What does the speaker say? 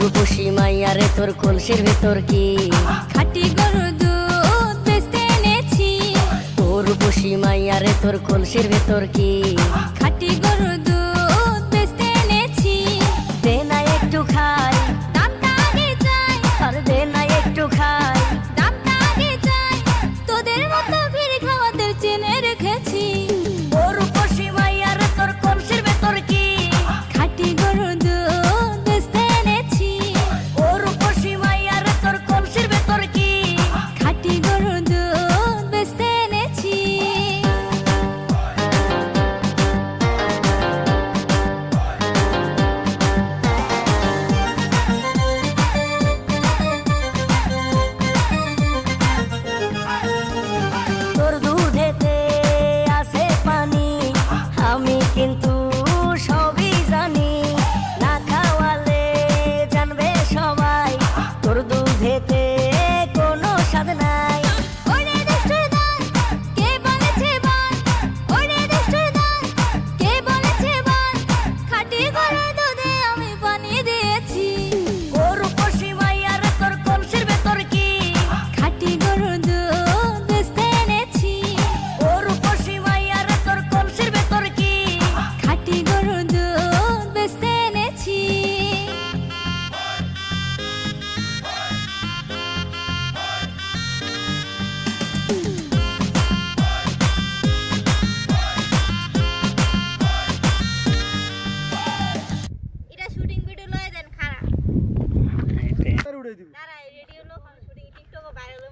রূপসী মাইয়া রে তোর কলসির ভেতর কি? খাটি গরু দুধ বেচতে মাইয়া রে তোর কলসির ভেতর কি? খাটি গরু aliento দিব দাঁড়া রেডিও লোক শুটিং টিকটক ভাইরাল